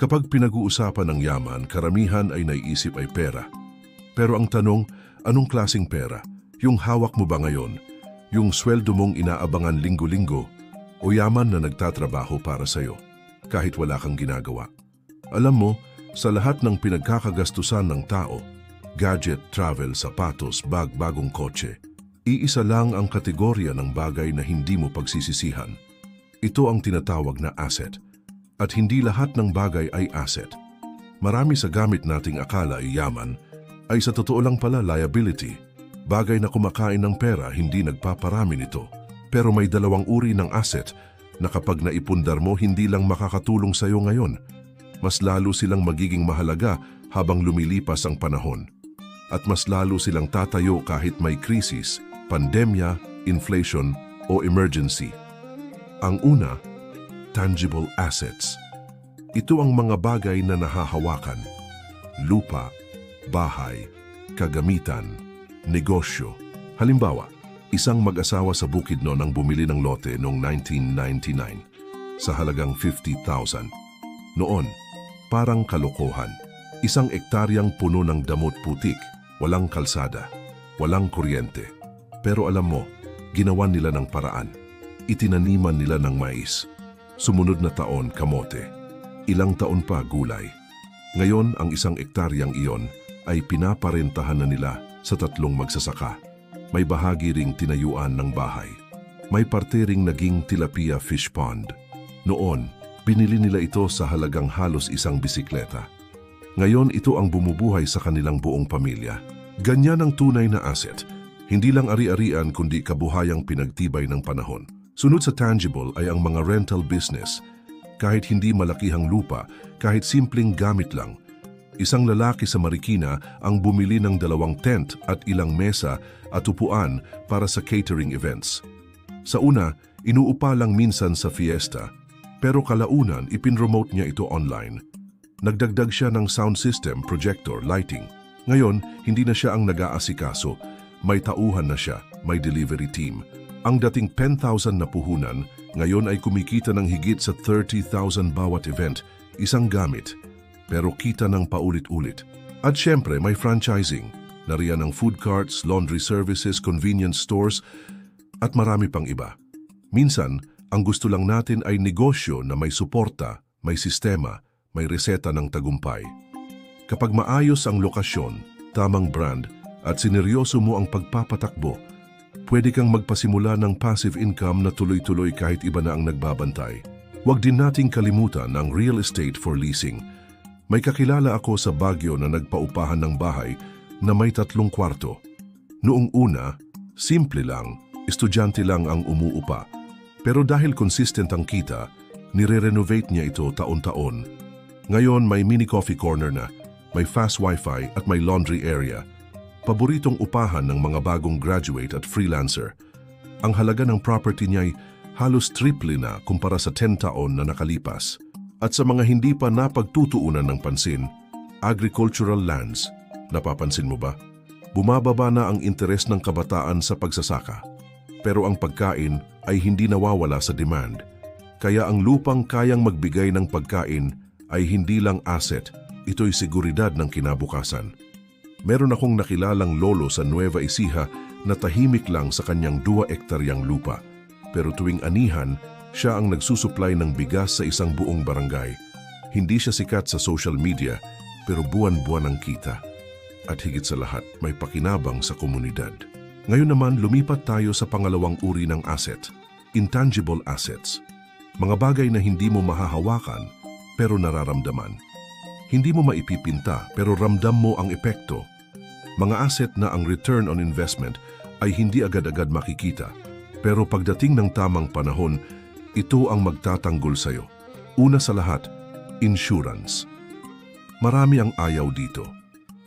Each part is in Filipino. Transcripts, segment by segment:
Kapag pinag-uusapan ng yaman, karamihan ay naiisip ay pera. Pero ang tanong, anong klasing pera? Yung hawak mo ba ngayon? Yung sweldo mong inaabangan linggo-linggo? O yaman na nagtatrabaho para sa'yo? Kahit wala kang ginagawa. Alam mo, sa lahat ng pinagkakagastusan ng tao, gadget, travel, sapatos, bag, bagong kotse, iisa lang ang kategorya ng bagay na hindi mo pagsisisihan. Ito ang tinatawag na asset. At hindi lahat ng bagay ay asset. Marami sa gamit nating akala ay yaman, ay sa totoo lang pala liability. Bagay na kumakain ng pera hindi nagpaparami nito. Pero may dalawang uri ng asset na kapag naipundar mo hindi lang makakatulong sa iyo ngayon, mas lalo silang magiging mahalaga habang lumilipas ang panahon. At mas lalo silang tatayo kahit may krisis, pandemya, inflation o emergency. Ang una, tangible assets. Ito ang mga bagay na nahahawakan. Lupa, bahay, kagamitan, negosyo. Halimbawa, isang mag-asawa sa Bukidnon ang bumili ng lote noong 1999 sa halagang 50,000. Noon, parang kalokohan. Isang ektaryang puno ng damot putik, walang kalsada, walang kuryente. Pero alam mo, ginawan nila ng paraan. Itinaniman nila ng mais. Sumunod na taon, kamote. Ilang taon pa, gulay. Ngayon, ang isang ektaryang iyon ay pinaparentahan na nila sa tatlong magsasaka. May bahagi ring tinayuan ng bahay. May parte ring naging tilapia fish pond. Noon, binili nila ito sa halagang halos isang bisikleta. Ngayon, ito ang bumubuhay sa kanilang buong pamilya. Ganyan ang tunay na asset. Hindi lang ari-arian kundi kabuhayang pinagtibay ng panahon. Sunod sa tangible ay ang mga rental business. Kahit hindi malakihang lupa, kahit simpleng gamit lang. Isang lalaki sa Marikina ang bumili ng dalawang tent at ilang mesa at upuan para sa catering events. Sa una, inuupa lang minsan sa fiesta, pero kalaunan ipinremote niya ito online. Nagdagdag siya ng sound system, projector, lighting. Ngayon, hindi na siya ang nag-aasikaso. May tauhan na siya, may delivery team. Ang dating 10,000 na puhunan, ngayon ay kumikita ng higit sa 30,000 bawat event, isang gamit, pero kita ng paulit-ulit. At syempre, may franchising. Nariyan ang food carts, laundry services, convenience stores, at marami pang iba. Minsan, ang gusto lang natin ay negosyo na may suporta, may sistema, may reseta ng tagumpay. Kapag maayos ang lokasyon, tamang brand, at sineryoso mo ang pagpapatakbo, pwede kang magpasimula ng passive income na tuloy-tuloy kahit iba na ang nagbabantay. Huwag din nating kalimutan ang real estate for leasing. May kakilala ako sa Baguio na nagpaupahan ng bahay na may tatlong kwarto. Noong una, simple lang, estudyante lang ang umuupa. Pero dahil consistent ang kita, nire-renovate niya ito taon-taon. Ngayon may mini coffee corner na, may fast wifi at may laundry area paboritong upahan ng mga bagong graduate at freelancer. Ang halaga ng property niya ay halos triple na kumpara sa 10 taon na nakalipas. At sa mga hindi pa napagtutuunan ng pansin, agricultural lands, napapansin mo ba? Bumababa na ang interes ng kabataan sa pagsasaka. Pero ang pagkain ay hindi nawawala sa demand. Kaya ang lupang kayang magbigay ng pagkain ay hindi lang asset, ito'y seguridad ng kinabukasan. Meron akong nakilalang lolo sa Nueva Ecija na tahimik lang sa kanyang 2 ektaryang lupa. Pero tuwing anihan, siya ang nagsusupply ng bigas sa isang buong barangay. Hindi siya sikat sa social media, pero buwan-buwan ang kita. At higit sa lahat, may pakinabang sa komunidad. Ngayon naman, lumipat tayo sa pangalawang uri ng asset, intangible assets. Mga bagay na hindi mo mahahawakan, pero nararamdaman. Hindi mo maipipinta pero ramdam mo ang epekto. Mga asset na ang return on investment ay hindi agad-agad makikita. Pero pagdating ng tamang panahon, ito ang magtatanggol sa iyo. Una sa lahat, insurance. Marami ang ayaw dito.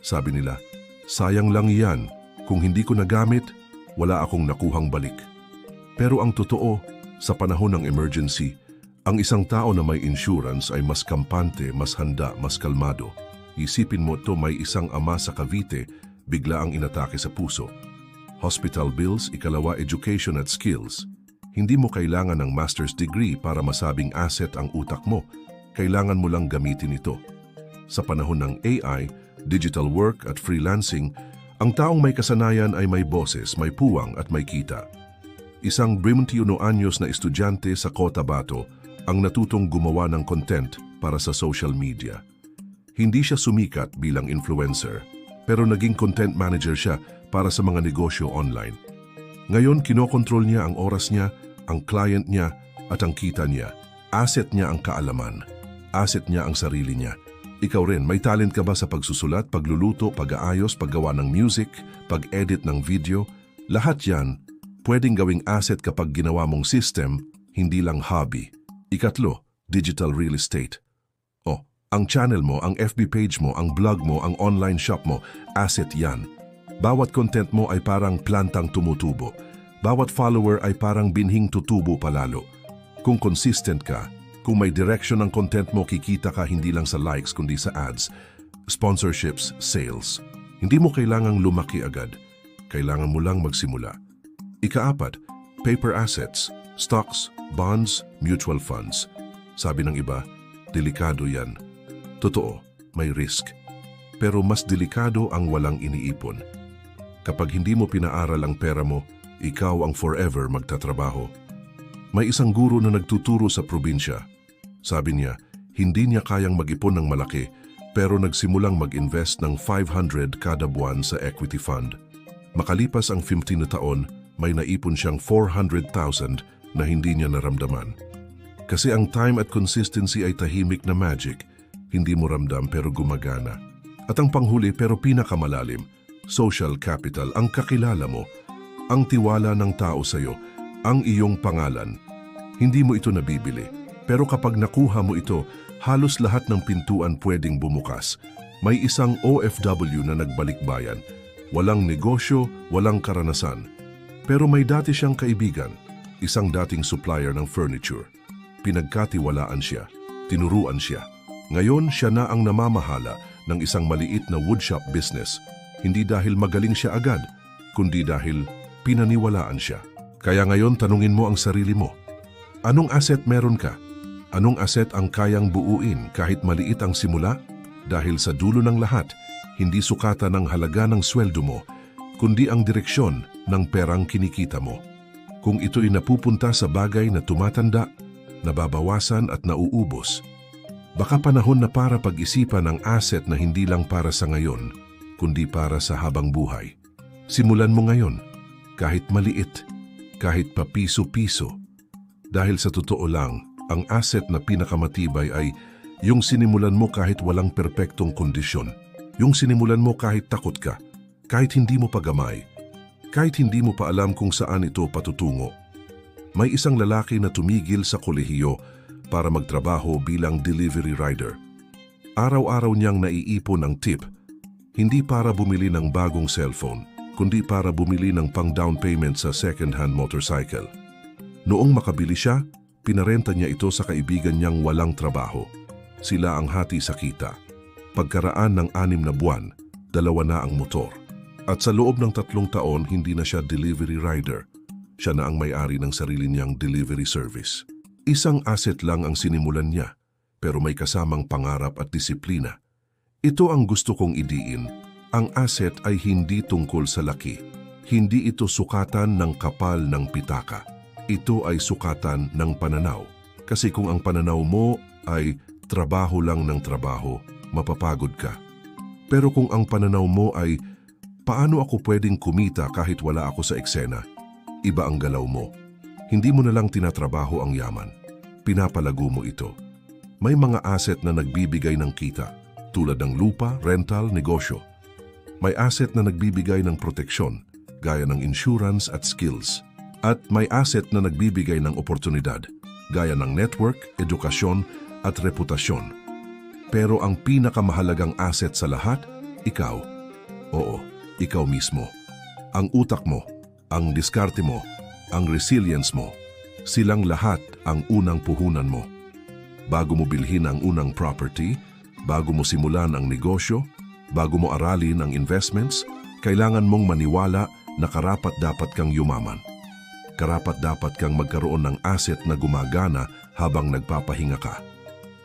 Sabi nila, sayang lang yan. Kung hindi ko nagamit, wala akong nakuhang balik. Pero ang totoo, sa panahon ng emergency, ang isang tao na may insurance ay mas kampante, mas handa, mas kalmado. Isipin mo to may isang ama sa Cavite, bigla ang inatake sa puso. Hospital bills, ikalawa education at skills. Hindi mo kailangan ng master's degree para masabing asset ang utak mo. kailangan mo lang gamitin ito. Sa panahon ng AI, digital work at freelancing, ang taong may kasanayan ay may boses, may puwang at may kita. Isang 21 anyos na estudyante sa Cotabato ang natutong gumawa ng content para sa social media. Hindi siya sumikat bilang influencer, pero naging content manager siya para sa mga negosyo online. Ngayon, kinokontrol niya ang oras niya, ang client niya, at ang kita niya. Asset niya ang kaalaman. Asset niya ang sarili niya. Ikaw rin, may talent ka ba sa pagsusulat, pagluluto, pag-aayos, paggawa ng music, pag-edit ng video? Lahat yan, pwedeng gawing asset kapag ginawa mong system, hindi lang hobby. Ikatlo, digital real estate. Oh, ang channel mo, ang FB page mo, ang blog mo, ang online shop mo, asset yan. Bawat content mo ay parang plantang tumutubo. Bawat follower ay parang binhing tutubo palalo. Kung consistent ka, kung may direction ang content mo, kikita ka hindi lang sa likes kundi sa ads, sponsorships, sales. Hindi mo kailangang lumaki agad. Kailangan mo lang magsimula. Ikaapat, paper assets, stocks, bonds, mutual funds. Sabi ng iba, delikado yan. Totoo, may risk. Pero mas delikado ang walang iniipon. Kapag hindi mo pinaaral ang pera mo, ikaw ang forever magtatrabaho. May isang guro na nagtuturo sa probinsya. Sabi niya, hindi niya kayang mag-ipon ng malaki pero nagsimulang mag-invest ng 500 kada buwan sa equity fund. Makalipas ang 15 na taon, may naipon siyang 400,000 na hindi niya naramdaman. Kasi ang time at consistency ay tahimik na magic, hindi mo ramdam pero gumagana. At ang panghuli pero pinakamalalim, social capital, ang kakilala mo, ang tiwala ng tao sa'yo, ang iyong pangalan. Hindi mo ito nabibili, pero kapag nakuha mo ito, halos lahat ng pintuan pwedeng bumukas. May isang OFW na nagbalik bayan. Walang negosyo, walang karanasan. Pero may dati siyang kaibigan, isang dating supplier ng furniture. Pinagkatiwalaan siya, tinuruan siya. Ngayon siya na ang namamahala ng isang maliit na woodshop business. Hindi dahil magaling siya agad, kundi dahil pinaniwalaan siya. Kaya ngayon tanungin mo ang sarili mo, anong asset meron ka? Anong asset ang kayang buuin kahit maliit ang simula? Dahil sa dulo ng lahat, hindi sukatan ng halaga ng sweldo mo, kundi ang direksyon ng perang kinikita mo. Kung ito'y napupunta sa bagay na tumatanda, nababawasan at nauubos, baka panahon na para pag-isipan ang asset na hindi lang para sa ngayon, kundi para sa habang buhay. Simulan mo ngayon, kahit maliit, kahit papiso-piso. Dahil sa totoo lang, ang asset na pinakamatibay ay yung sinimulan mo kahit walang perpektong kondisyon. Yung sinimulan mo kahit takot ka, kahit hindi mo pagamay, kahit hindi mo pa alam kung saan ito patutungo. May isang lalaki na tumigil sa kolehiyo para magtrabaho bilang delivery rider. Araw-araw niyang naiipon ng tip, hindi para bumili ng bagong cellphone, kundi para bumili ng pang down payment sa second-hand motorcycle. Noong makabili siya, pinarenta niya ito sa kaibigan niyang walang trabaho. Sila ang hati sa kita. Pagkaraan ng anim na buwan, dalawa na ang motor. At sa loob ng tatlong taon, hindi na siya delivery rider. Siya na ang may-ari ng sarili niyang delivery service. Isang asset lang ang sinimulan niya, pero may kasamang pangarap at disiplina. Ito ang gusto kong idiin. Ang asset ay hindi tungkol sa laki. Hindi ito sukatan ng kapal ng pitaka. Ito ay sukatan ng pananaw. Kasi kung ang pananaw mo ay trabaho lang ng trabaho, mapapagod ka. Pero kung ang pananaw mo ay paano ako pwedeng kumita kahit wala ako sa eksena, iba ang galaw mo. Hindi mo na lang tinatrabaho ang yaman. Pinapalago mo ito. May mga asset na nagbibigay ng kita, tulad ng lupa, rental, negosyo. May asset na nagbibigay ng proteksyon, gaya ng insurance at skills. At may asset na nagbibigay ng oportunidad, gaya ng network, edukasyon at reputasyon. Pero ang pinakamahalagang asset sa lahat, ikaw. Oo, ikaw mismo. Ang utak mo, ang diskarte mo, ang resilience mo, silang lahat ang unang puhunan mo. Bago mo bilhin ang unang property, bago mo simulan ang negosyo, bago mo aralin ang investments, kailangan mong maniwala na karapat dapat kang yumaman. Karapat dapat kang magkaroon ng asset na gumagana habang nagpapahinga ka.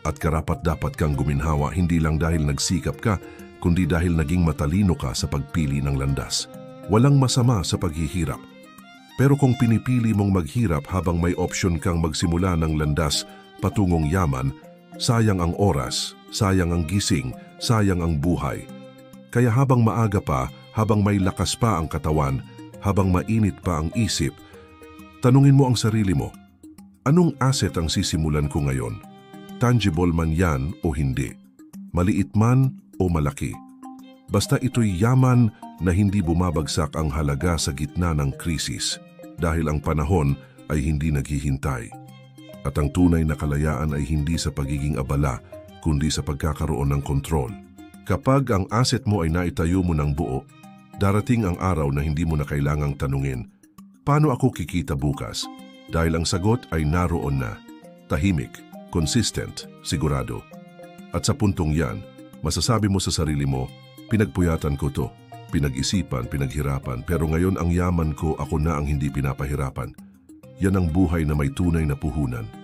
At karapat dapat kang guminhawa hindi lang dahil nagsikap ka, kundi dahil naging matalino ka sa pagpili ng landas. Walang masama sa paghihirap. Pero kung pinipili mong maghirap habang may opsyon kang magsimula ng landas patungong yaman, sayang ang oras, sayang ang gising, sayang ang buhay. Kaya habang maaga pa, habang may lakas pa ang katawan, habang mainit pa ang isip, tanungin mo ang sarili mo, anong asset ang sisimulan ko ngayon? Tangible man yan o hindi? Maliit man o malaki? Basta ito'y yaman na hindi bumabagsak ang halaga sa gitna ng krisis dahil ang panahon ay hindi naghihintay. At ang tunay na kalayaan ay hindi sa pagiging abala, kundi sa pagkakaroon ng kontrol. Kapag ang asset mo ay naitayo mo ng buo, darating ang araw na hindi mo na kailangang tanungin, paano ako kikita bukas? Dahil ang sagot ay naroon na. Tahimik, consistent, sigurado. At sa puntong yan, masasabi mo sa sarili mo, pinagpuyatan ko to, pinag-isipan, pinaghirapan, pero ngayon ang yaman ko ako na ang hindi pinapahirapan. Yan ang buhay na may tunay na puhunan.